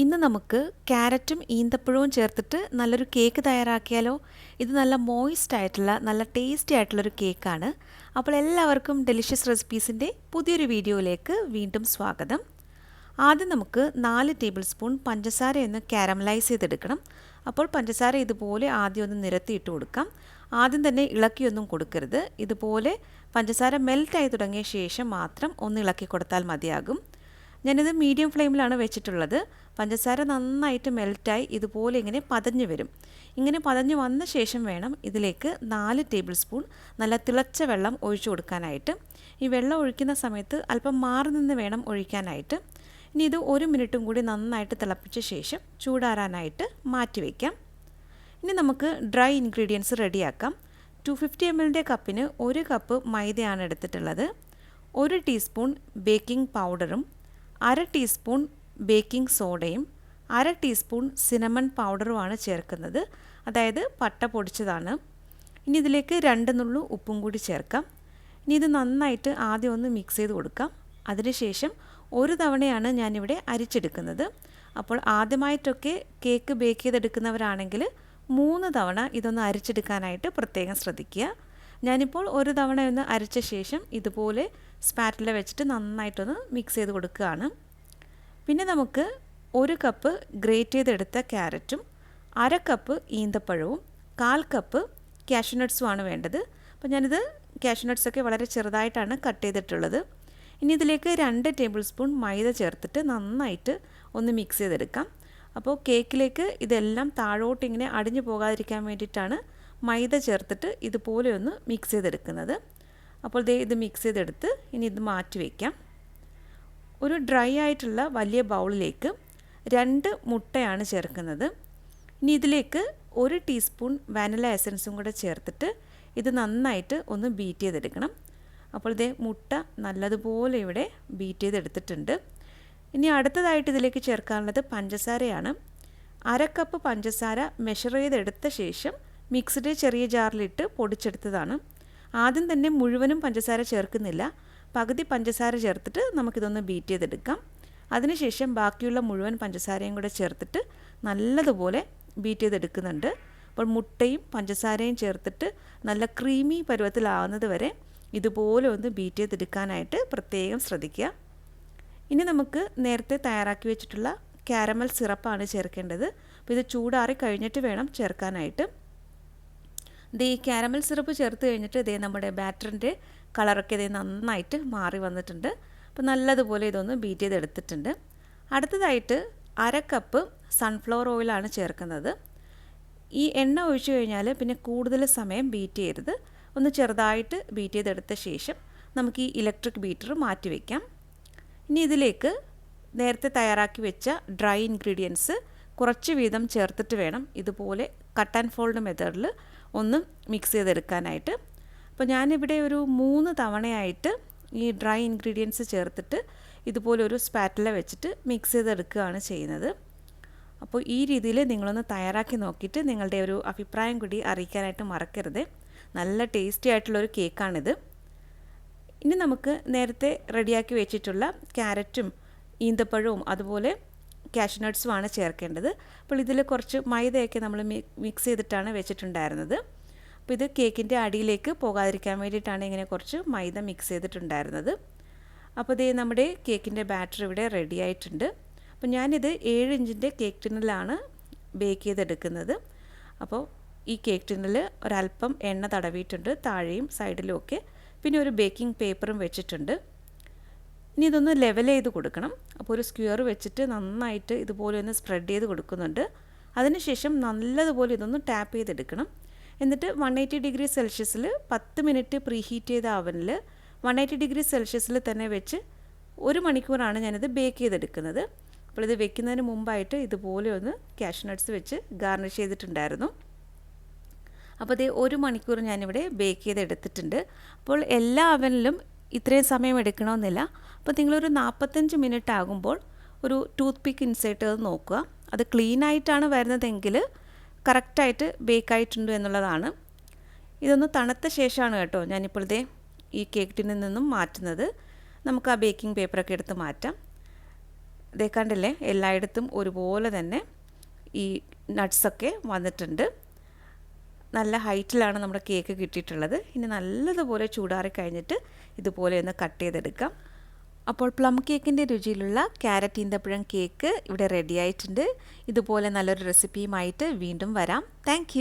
ഇന്ന് നമുക്ക് ക്യാരറ്റും ഈന്തപ്പഴവും ചേർത്തിട്ട് നല്ലൊരു കേക്ക് തയ്യാറാക്കിയാലോ? ഇത് നല്ല മോയിസ്റ്റ് ആയിട്ടുള്ള നല്ല ടേസ്റ്റി ആയിട്ടുള്ളൊരു കേക്കാണ്. അപ്പോൾ എല്ലാവർക്കും ഡെലിഷ്യസ് റെസിപ്പീസിന്റെ പുതിയൊരു വീഡിയോയിലേക്ക് വീണ്ടും സ്വാഗതം. ആദ്യം നമുക്ക് നാല് ടേബിൾ സ്പൂൺ പഞ്ചസാര ഒന്ന് കാരമലൈസ് ചെയ്തെടുക്കണം. അപ്പോൾ പഞ്ചസാര ഇതുപോലെ ആദ്യം ഒന്ന് നിരത്തിയിട്ട് കൊടുക്കാം. ആദ്യം തന്നെ ഇളക്കിയൊന്നും കൊടുക്കരുത്. ഇതുപോലെ പഞ്ചസാര മെൽറ്റായി തുടങ്ങിയ ശേഷം മാത്രം ഒന്ന് ഇളക്കി കൊടുത്താൽ മതിയാകും. ഞാനിത് മീഡിയം ഫ്ലെയിമിലാണ് വെച്ചിട്ടുള്ളത്. പഞ്ചസാര നന്നായിട്ട് മെൽറ്റായി ഇതുപോലെ ഇങ്ങനെ പതഞ്ഞു വരും. ഇങ്ങനെ പതഞ്ഞു വന്ന ശേഷം വേണം ഇതിലേക്ക് നാല് ടേബിൾ സ്പൂൺ നല്ല തിളച്ച വെള്ളം ഒഴിച്ചു കൊടുക്കാനായിട്ട്. ഈ വെള്ളം ഒഴിക്കുന്ന സമയത്ത് അല്പം മാറി നിന്ന് വേണം ഒഴിക്കാനായിട്ട്. ഇനി ഇത് ഒരു മിനിറ്റും കൂടി നന്നായിട്ട് തിളപ്പിച്ച ശേഷം ചൂടാറാനായിട്ട് മാറ്റി വയ്ക്കാം ഇനി നമുക്ക് ഡ്രൈ ഇൻഗ്രീഡിയൻസ് റെഡിയാക്കാം. ടു ഫിഫ്റ്റി എം എല്ലിന്റെ കപ്പിന് ഒരു കപ്പ് മൈദയാണ് എടുത്തിട്ടുള്ളത്. ഒരു ടീസ്പൂൺ ബേക്കിംഗ് പൗഡറും അര ടീസ്പൂൺ ബേക്കിംഗ് സോഡയും അര ടീസ്പൂൺ സിനമൺ പൗഡറുമാണ് ചേർക്കുന്നത്. അതായത് പട്ട പൊടിച്ചതാണ്. ഇനി ഇതിലേക്ക് രണ്ട് നുള്ളു ഉപ്പും കൂടി ചേർക്കാം. ഇനി ഇത് നന്നായിട്ട് ആദ്യം ഒന്ന് മിക്സ് ചെയ്ത് കൊടുക്കാം. അതിനുശേഷം ഒരു തവണയാണ് ഞാനിവിടെ അരിച്ചെടുക്കുന്നത്. അപ്പോൾ ആദ്യമായിട്ടൊക്കെ കേക്ക് ബേക്ക് ചെയ്തെടുക്കുന്നവരാണെങ്കിൽ മൂന്ന് തവണ ഇതൊന്ന് അരിച്ചെടുക്കാനായിട്ട് പ്രത്യേകം ശ്രദ്ധിക്കുക. ഞാനിപ്പോൾ ഒരു തവണ ഒന്ന് അരച്ച ശേഷം ഇതുപോലെ സ്പാറ്റില വെച്ചിട്ട് നന്നായിട്ടൊന്ന് മിക്സ് ചെയ്ത് കൊടുക്കുകയാണ്. പിന്നെ നമുക്ക് ഒരു കപ്പ് ഗ്രേറ്റ് ചെയ്തെടുത്ത ക്യാരറ്റും അര കപ്പ് ഈന്തപ്പഴവും കാൽ കപ്പ് കാഷ്യൂനട്ട്സുമാണ് വേണ്ടത്. അപ്പോൾ ഞാനിത് കാഷ്യൂനട്ട്സൊക്കെ വളരെ ചെറുതായിട്ടാണ് കട്ട് ചെയ്തിട്ടുള്ളത്. ഇനി ഇതിലേക്ക് രണ്ട് ടേബിൾ സ്പൂൺ മൈദ ചേർത്തിട്ട് നന്നായിട്ട് ഒന്ന് മിക്സ് ചെയ്തെടുക്കാം. അപ്പോൾ കേക്കിലേക്ക് ഇതെല്ലാം താഴോട്ട് ഇങ്ങനെ അടിഞ്ഞു പോകാതിരിക്കാൻ വേണ്ടിയിട്ടാണ് മൈദ ചേർത്തിട്ട് ഇതുപോലെ ഒന്ന് മിക്സ് ചെയ്തെടുക്കുന്നത്. അപ്പോൾ ദേ ഇത് മിക്സ് ചെയ്തെടുത്ത് ഇനി ഇത് മാറ്റി വയ്ക്കാം ഒരു ഡ്രൈ ആയിട്ടുള്ള വലിയ ബൗളിലേക്ക് രണ്ട് മുട്ടയാണ് ചേർക്കുന്നത്. ഇനി ഇതിലേക്ക് ഒരു ടീസ്പൂൺ വാനില എസൻസും കൂടെ ചേർത്തിട്ട് ഇത് നന്നായിട്ട് ഒന്ന് ബീറ്റ് ചെയ്തെടുക്കണം. അപ്പോൾ ഇതേ മുട്ട നല്ലതുപോലെ ഇവിടെ ബീറ്റ് ചെയ്തെടുത്തിട്ടുണ്ട്. ഇനി അടുത്തതായിട്ട് ഇതിലേക്ക് ചേർക്കാനുള്ളത് പഞ്ചസാരയാണ്. അര കപ്പ് പഞ്ചസാര മെഷർ ചെയ്തെടുത്ത ശേഷം മിക്സിഡ് ചെറിയ ജാറിലിട്ട് പൊടിച്ചെടുത്തതാണ്. ആദ്യം തന്നെ മുഴുവനും പഞ്ചസാര ചേർക്കുന്നില്ല. പകുതി പഞ്ചസാര ചേർത്തിട്ട് നമുക്കിതൊന്ന് ബീറ്റ് ചെയ്തെടുക്കാം. അതിനുശേഷം ബാക്കിയുള്ള മുഴുവൻ പഞ്ചസാരയും കൂടെ ചേർത്തിട്ട് നല്ലതുപോലെ ബീറ്റ് ചെയ്തെടുക്കുന്നുണ്ട്. അപ്പോൾ മുട്ടയും പഞ്ചസാരയും ചേർത്തിട്ട് നല്ല ക്രീമി പരുവത്തിലാവുന്നത് വരെ ഇതുപോലെ ഒന്ന് ബീറ്റ് ചെയ്തെടുക്കാനായിട്ട് പ്രത്യേകം ശ്രദ്ധിക്കുക. ഇനി നമുക്ക് നേരത്തെ തയ്യാറാക്കി വെച്ചിട്ടുള്ള കാരമൽ സിറപ്പാണ് ചേർക്കേണ്ടത്. അപ്പോൾ ഇത് ചൂടാറി കഴിഞ്ഞിട്ട് വേണം ചേർക്കാനായിട്ട്. ഇത് ഈ കാരമൽ സിറപ്പ് ചേർത്ത് കഴിഞ്ഞിട്ട് ഇതേ നമ്മുടെ ബാറ്ററിന്റെ കളറൊക്കെ ഇതേ നന്നായിട്ട് മാറി വന്നിട്ടുണ്ട്. അപ്പോൾ നല്ലതുപോലെ ഇതൊന്ന് ബീറ്റ് ചെയ്തെടുത്തിട്ടുണ്ട്. അടുത്തതായിട്ട് അര കപ്പ് സൺഫ്ലവർ ഓയിലാണ് ചേർക്കുന്നത്. ഈ എണ്ണ ഒഴിച്ചു കഴിഞ്ഞാൽ പിന്നെ കൂടുതൽ സമയം ബീറ്റ് ചെയ്യരുത്. ഒന്ന് ചെറുതായിട്ട് ബീറ്റ് ചെയ്തെടുത്ത ശേഷം നമുക്ക് ഈ ഇലക്ട്രിക് ബീറ്റർ മാറ്റി വയ്ക്കാം ഇനി ഇതിലേക്ക് നേരത്തെ തയ്യാറാക്കി വെച്ച ഡ്രൈ ഇൻഗ്രീഡിയൻസ് കുറച്ച് വീതം ചേർത്തിട്ട് വേണം ഇതുപോലെ കട്ട് ആൻഡ് ഫോൾഡ് മെത്തേഡിൽ ഒന്ന് മിക്സ് ചെയ്തെടുക്കാനായിട്ട്. അപ്പോൾ ഞാനിവിടെ ഒരു മൂന്ന് തവണയായിട്ട് ഈ ഡ്രൈ ഇൻഗ്രീഡിയൻസ് ചേർത്തിട്ട് ഇതുപോലെ ഒരു സ്പാറ്റില വെച്ചിട്ട് മിക്സ് ചെയ്തെടുക്കുകയാണ് ചെയ്യുന്നത്. അപ്പോൾ ഈ രീതിയിൽ നിങ്ങളൊന്ന് തയ്യാറാക്കി നോക്കിയിട്ട് നിങ്ങളുടെ ഒരു അഭിപ്രായം കൂടി അറിയിക്കാനായിട്ട് മറക്കരുത്. നല്ല ടേസ്റ്റി ആയിട്ടുള്ളൊരു കേക്കാണിത് ഇനി നമുക്ക് നേരത്തെ റെഡിയാക്കി വെച്ചിട്ടുള്ള ക്യാരറ്റും ഈന്തപ്പഴവും അതുപോലെ കാഷ്നട്ട്സുമാണ് ചേർക്കേണ്ടത്. അപ്പോൾ ഇതിൽ കുറച്ച് മൈദയൊക്കെ നമ്മൾ മിക്സ് ചെയ്തിട്ടാണ് വെച്ചിട്ടുണ്ടായിരുന്നത്. അപ്പോൾ ഇത് കേക്കിന്റെ അടിയിലേക്ക് പോകാതിരിക്കാൻ വേണ്ടിയിട്ടാണ് ഇങ്ങനെ കുറച്ച് മൈദ മിക്സ് ചെയ്തിട്ടുണ്ടായിരുന്നത്. അപ്പോൾ ഇത് നമ്മുടെ കേക്കിന്റെ ബാറ്റർ ഇവിടെ റെഡി ആയിട്ടുണ്ട്. അപ്പോൾ ഞാനിത് ഏഴ് ഇഞ്ചിന്റെ കേക്ക് ടിന്നിലാണ് ബേക്ക് ചെയ്തെടുക്കുന്നത്. അപ്പോൾ ഈ കേക്ക് ടിന്നിൽ ഒരല്പം എണ്ണ തടവിയിട്ടുണ്ട് താഴെയും സൈഡിലും ഒക്കെ. പിന്നെ ഒരു ബേക്കിംഗ് പേപ്പറും വെച്ചിട്ടുണ്ട്. ഇനി ഇതൊന്ന് ലെവൽ ചെയ്ത് കൊടുക്കണം. അപ്പോൾ ഒരു സ്ക്വയർ വെച്ചിട്ട് നന്നായിട്ട് ഇതുപോലെ ഒന്ന് സ്പ്രെഡ് ചെയ്ത് കൊടുക്കുന്നുണ്ട്. അതിനുശേഷം നല്ലതുപോലെ ഇതൊന്ന് ടാപ്പ് ചെയ്തെടുക്കണം. എന്നിട്ട് വൺ എയ്റ്റി ഡിഗ്രി സെൽഷ്യസിൽ പത്ത് മിനിറ്റ് പ്രീ ഹീറ്റ് ചെയ്ത അവനിൽ വൺ എയ്റ്റി ഡിഗ്രി സെൽഷ്യസിൽ തന്നെ വെച്ച് ഒരു മണിക്കൂറാണ് ഞാനിത് ബേക്ക് ചെയ്തെടുക്കുന്നത്. അപ്പോൾ ഇത് വെക്കുന്നതിന് മുമ്പായിട്ട് ഇതുപോലെ ഒന്ന് ക്യാഷ് നട്ട്സ് വെച്ച് ഗാർണിഷ് ചെയ്തിട്ടുണ്ടായിരുന്നു. അപ്പോൾ ഇത് ഒരു മണിക്കൂർ ഞാനിവിടെ ബേക്ക് ചെയ്തെടുത്തിട്ടുണ്ട്. അപ്പോൾ എല്ലാ അവനിലും ഇത്രയും സമയം എടുക്കണമെന്നില്ല. അപ്പോൾ നിങ്ങളൊരു നാൽപ്പത്തഞ്ച് മിനിറ്റ് ആകുമ്പോൾ ഒരു ടൂത്ത് പിക്ക് ഇൻസേർട്ട് ചെയ്ത് നോക്കുക. അത് ക്ലീൻ ആയിട്ടാണ് വരുന്നതെങ്കിൽ കറക്റ്റായിട്ട് ബേക്ക് ആയിട്ടുണ്ട് എന്നുള്ളതാണ്. ഇതൊന്ന് തണുത്ത ശേഷമാണ് കേട്ടോ ഞാനിപ്പോൾ ഇതേ ഈ കേക്ക് ടിന്നിൽ നിന്നും മാറ്റുന്നത്. നമുക്ക് ആ ബേക്കിംഗ് പേപ്പറൊക്കെ എടുത്ത് മാറ്റാം. ഇതേ കണ്ടില്ലേ? എല്ലായിടത്തും ഒരുപോലെ തന്നെ ഈ നട്ട്സൊക്കെ വന്നിട്ടുണ്ട്. നല്ല ഹൈറ്റിലാണ് നമ്മുടെ കേക്ക് കിട്ടിയിട്ടുള്ളത്. ഇനി നല്ലതുപോലെ ചൂടാറി കഴിഞ്ഞിട്ട് ഇതുപോലെ ഒന്ന് കട്ട് ചെയ്തെടുക്കാം. അപ്പോൾ പ്ലം കേക്കിന്റെ രുചിയിലുള്ള ക്യാരറ്റ് ഈന്തപ്പഴം കേക്ക് ഇവിടെ റെഡിയായിട്ടുണ്ട് ഇതുപോലെ നല്ലൊരു റെസിപ്പിയുമായിട്ട് വീണ്ടും വരാം. താങ്ക്